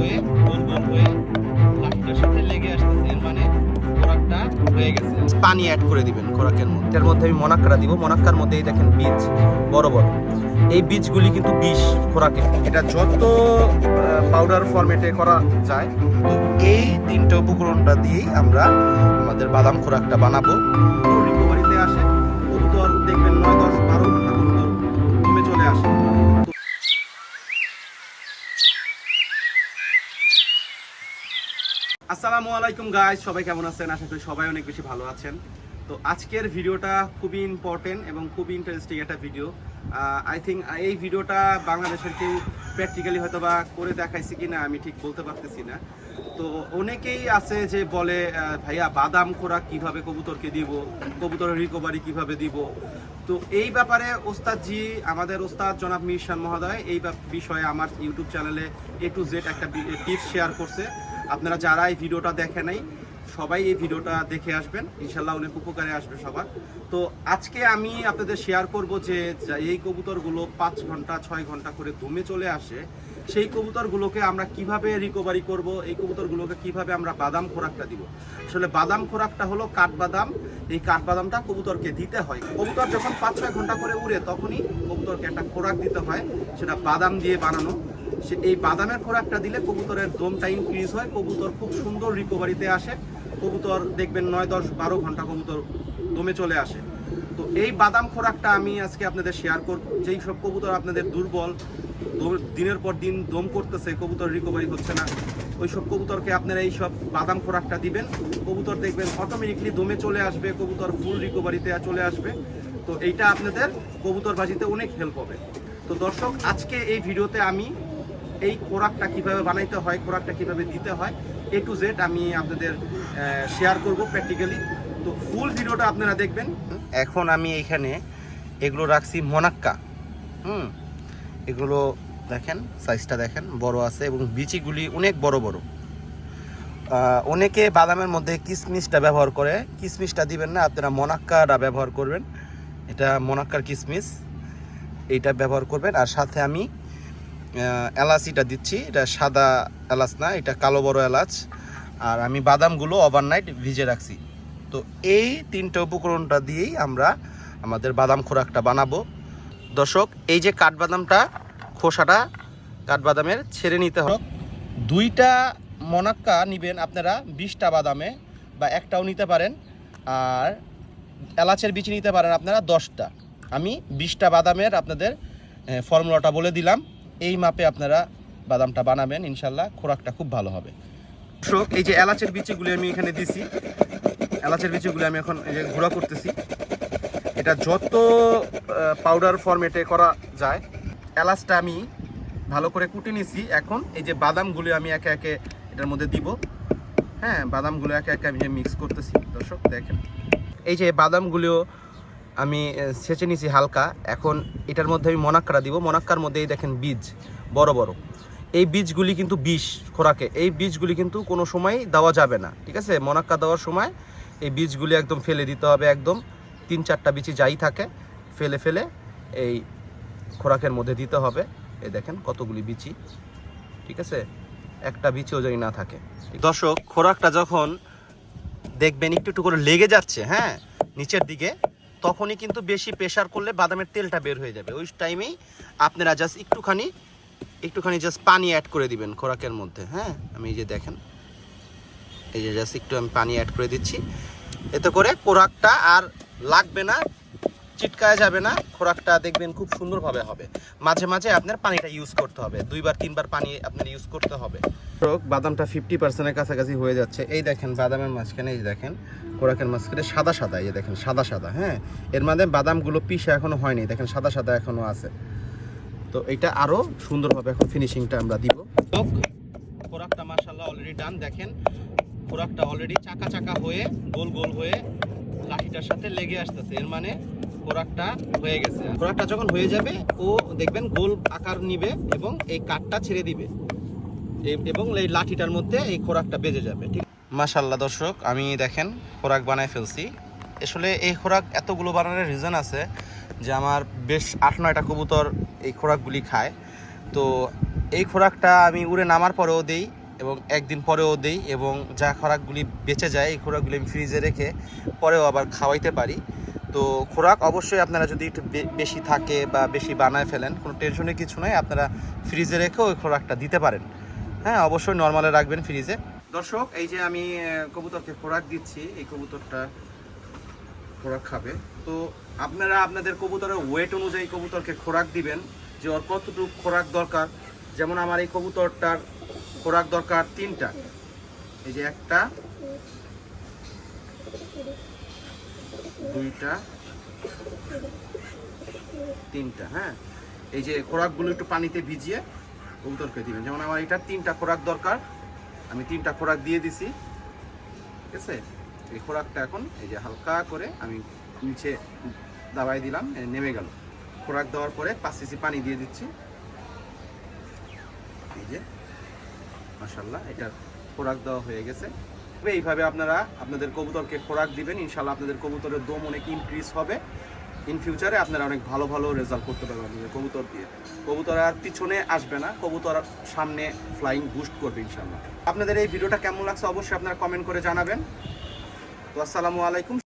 হয়ে হয়ে সাথে লেগে আসতেছে মানে খোরাকটা হয়ে গেছে। পানি অ্যাড করে দিবেন খোরাকের মধ্যে। এর মধ্যে আমি মনাক্কাটা দিব। মনাক্কার মধ্যে এই দেখেন বীজ, বড় বড়। এই বীজগুলি কিন্তু বিষ খোরাকে। এটা যত পাউডার ফরম্যাটে করা যায়, তো এই তিনটে উপকরণটা দিয়েই আমরা আমাদের বাদাম খোরাকটা বানাবো। রিকভারিতে আসে। কবুতর দেখবেন আসসালামু আলাইকুম গাইস সবাই কেমন আছেন? আশা করি সবাই অনেক বেশি ভালো আছেন। তো আজকের ভিডিওটা খুবই ইম্পর্টেন্ট এবং খুবই ইন্টারেস্টিং একটা ভিডিও আই থিঙ্ক এই ভিডিওটা বাংলাদেশের কেউ প্র্যাকটিক্যালি হয়তো বা করে দেখাইছে কিনা আমি ঠিক বলতে পারতেছি না। তো অনেকেই আছে যে বলে ভাইয়া, বাদাম খোরাক কীভাবে কবুতরকে দিব? কবুতরের রিকভারি কীভাবে দিব? তো এই ব্যাপারে ওস্তাদজি, আমাদের ওস্তাদ জনাব মিরশান মহোদয় এই বিষয়ে আমার ইউটিউব চ্যানেলে এ টু জেড একটা টিপস শেয়ার করছে। আপনারা যারা এই ভিডিওটা দেখে নাই, সবাই এই ভিডিওটা দেখে আসবেন। ইনশাল্লাহ অনেক উপকারে আসবে সবার। তো আজকে আমি আপনাদের শেয়ার করব যে এই কবুতরগুলো পাঁচ ঘণ্টা, ছয় ঘণ্টা করে ঘুমে চলে আসে, সেই কবুতরগুলোকে আমরা কীভাবে রিকভারি করব, এই কবুতরগুলোকে কীভাবে আমরা বাদাম খোরাকটা দিব? আসলে বাদাম খোরাকটা হলো কাঠবাদাম। এই কাঠবাদামটা কবুতরকে দিতে হয়। কবুতর যখন পাঁচ, ছয় ঘণ্টা করে উড়ে, তখনই কবুতরকে একটা খোরাক দিতে হয়, সেটা বাদাম দিয়ে বানানো। সে এই বাদামের খোরাকটা দিলে কবুতরের দমটা ইনক্রিজ হয়, কবুতর খুব সুন্দর রিকভারিতে আসে। কবুতর দেখবেন নয়, দশ, বারো ঘণ্টা কবুতর দমে চলে আসে। তো এই বাদাম খোরাকটা আমি আজকে আপনাদের শেয়ার করব। যেই সব কবুতর আপনাদের দুর্বল দিনের পর দিন দম করতেছে, কবুতর রিকভারি হচ্ছে না, ওই সব কবুতরকে আপনারা এই সব বাদাম খোরাকটা দিবেন। কবুতর দেখবেন অটোমেটিকলি দমে চলে আসবে, কবুতর ফুল রিকভারিতে চলে আসবে। তো এইটা আপনাদের কবুতর বাজিতে অনেক হেল্প হবে। তো দর্শক, আজকে এই ভিডিওতে আমি এই খোরাকটা কীভাবে বানাইতে হয়, খোরাকটা কীভাবে দিতে হয় এ টু জেড আমি আপনাদের শেয়ার করব প্র্যাকটিক্যালি তো ফুল ভিডিওটা আপনারা দেখবেন। এখন আমি এখানে এগুলো রাখছি মনাক্কা। হুম, এগুলো দেখেন সাইজটা দেখেন, বড় আছে এবং বিচিগুলি অনেক বড় বড়। অনেকে বাদামের মধ্যে কিসমিসটা ব্যবহার করে। কিসমিসটা দিবেন না, আপনারা মনাক্কাটা ব্যবহার করবেন। এটা মনাক্কার কিসমিস। এইটা ব্যবহার করবেন। আর সাথে আমি এলাচিটা দিচ্ছি। এটা সাদা এলাচ না, এটা কালো বড় এলাচ। আর আমি বাদামগুলো ওভারনাইট ভিজে রাখছি। তো এই তিনটে উপকরণটা দিয়েই আমরা আমাদের বাদাম খোরাকটা বানাবো। দর্শক, এই যে কাঠবাদামটা, খোসাটা কাঠবাদামের ছেড়ে নিতে হবে। দুইটা মনাক্কা নিবেন আপনারা, বিশটা বাদামে বা একটাও নিতে পারেন। আর এলাচের বিচি নিতে পারেন আপনারা দশটা। আমি বিশটা বাদামের আপনাদের ফর্মুলাটা বলে দিলাম। এই মাপে আপনারা বাদামটা বানাবেন, ইনশাল্লাহ খোরাকটা খুব ভালো হবে। দর্শক, এই যে এলাচের বিচিগুলি আমি এখানে দিছি, এলাচের বিচিগুলি আমি এখন এই যে গুঁড়া করতেছি। এটা যত পাউডার ফরম্যাটে করা যায়, এলাচটা আমি ভালো করে কুটে নিছি। এখন এই যে বাদামগুলি আমি একে একে এটার মধ্যে দিব। হ্যাঁ বাদামগুলো একে একে আমি মিক্স করতেছি, দর্শক দেখেন। এই যে বাদামগুলো আমি সেচে নিছি হালকা। এখন এটার মধ্যে আমি মনাক্কাটা দিব। মনাক্কার মধ্যে এই দেখেন বীজ, বড় বড়। এই বীজগুলি কিন্তু বিষ, খোরাকে। এই বীজগুলি কিন্তু কোনো সময় দেওয়া যাবে না, ঠিক আছে? মনাক্কা দেওয়ার সময় এই বীজগুলি একদম ফেলে দিতে হবে একদম। তিন চারটা বিচি যাই থাকে, ফেলে ফেলে এই খোরাকের মধ্যে দিতে হবে। এই দেখেন কতগুলি বিচি, ঠিক আছে? একটা বিচিও যদি না থাকে। দর্শক, খোরাকটা যখন দেখবেন, একটু একটু করে লেগে যাচ্ছে হ্যাঁ? নিচের দিকে তখনই কিন্তু বেশি প্রেশার করলে বাদামের তেলটা বের হয়ে যাবে। ওই টাইমেই আপনারা জাস্ট একটুখানি একটুখানি জাস্ট পানি অ্যাড করে দিবেন খোরাকের মধ্যে হ্যাঁ? আমি এই যে দেখেন, এই যে জাস্ট একটু আমি পানি অ্যাড করে দিচ্ছি। এতে করে খোরাকটা আর লাগবে না, চিটকায় যাবে না, খোরাকটা দেখবেন খুব সুন্দরভাবে হবে। মাঝে মাঝে আপনার পানিটা ইউজ করতে হবে, দুইবার, তিনবার পানি আপনার ইউজ করতে হবে। বাদামটা ফিফটি পার্সেন্টের কাছাকাছি হয়ে যাচ্ছে। এই দেখেন বাদামের মাঝখানে, এই দেখেন খোরাকের মাঝখানে সাদা সাদা, এই দেখেন, সাদা সাদা হ্যাঁ? এর মধ্যে বাদামগুলো পিসে এখনও হয়নি, দেখেন, সাদা সাদা এখনও আছে। তো এটা আরও সুন্দরভাবে এখন ফিনিশিংটা আমরা দিব। খোরাকটা মাশাআল্লাহ অলরেডি ডান দেখেন খোরাকটা অলরেডি চাকা চাকা হয়ে, গোল গোল হয়ে লাঠিটার সাথে লেগে আসতেছে। এর মানে খোরাকটা হয়ে গেছে। খোরাকটা যখন হয়ে যাবে, ও দেখবেন গোল আকার নিবে এবং এই কাঠটা ছেড়ে দিবে। এবং এই লাঠিটার মধ্যে এই খোরাকটা বেজে যাবে, ঠিক মাশাল্লাহ দর্শক, আমি দেখেন খোরাক বানায় ফেলছি। আসলে এই খোরাক এতগুলো বানানোর রিজন আছে যে আমার বেশ আট নয়টা কবুতর এই খোরাকগুলি খায়। তো এই খোরাকটা আমি উড়ে নামার পরেও দেই এবং একদিন পরেও দেই এবং যা খোরাকগুলি বেঁচে যায়, এই খোরাকগুলি আমি ফ্রিজে রেখে পরেও আবার খাওয়াইতে পারি। তো খোরাক অবশ্যই আপনারা যদি একটু বেশি থাকে বা বেশি বানায় ফেলেন, কোনো টেনশনের কিছু নয় আপনারা ফ্রিজে রেখেও ওই খোরাকটা দিতে পারেন। হ্যাঁ অবশ্যই নর্মালে রাখবেন ফ্রিজে দর্শক, এই যে আমি কবুতরকে খোরাক দিচ্ছি, এই কবুতরটা খোরাক খাবে। তো আপনারা আপনাদের কবুতরের ওয়েট অনুযায়ী কবুতরকে খোরাক দিবেন, যে ওর কতটুকু খোরাক দরকার। যেমন আমার এই কবুতরটার খোরাক দরকার তিনটা। এই যে একটা, দুইটা, তিনটা হ্যাঁ? এই যে খোরাকগুলো একটু পানিতে ভিজিয়ে কবুতরকে দিবেন। যেমন আমার এটা তিনটা খোরাক দরকার। আমি তিনটা খোরাক দিয়ে দিছি, ঠিক আছে? এই খোরাকটা এখন এই যে হালকা করে আমি নিচে দাবাই দিলাম নেমে গেল। খোরাক দেওয়ার পরে পাঁচ সিসি পানি দিয়ে দিচ্ছি। এই যে মাসাল্লাহ এটা খোরাক দেওয়া হয়ে গেছে। এইভাবে আপনারা আপনাদের কবুতরকে খোরাক দিবেন ইনশাল্লাহ আপনাদের কবুতরের দম অনেক ইনক্রিজ হবে। ইন ফিউচারে আপনারা অনেক ভালো ভালো রেজাল্ট করতে পারবেন কবুতর দিয়ে। কবুতর আর পিছনে আসবে না, কবুতর সামনে ফ্লাইং বুস্ট করবে ইনশাল্লাহ আপনাদের এই ভিডিওটা কেমন লাগছে অবশ্যই আপনারা কমেন্ট করে জানাবেন। তো আসসালামু আলাইকুম।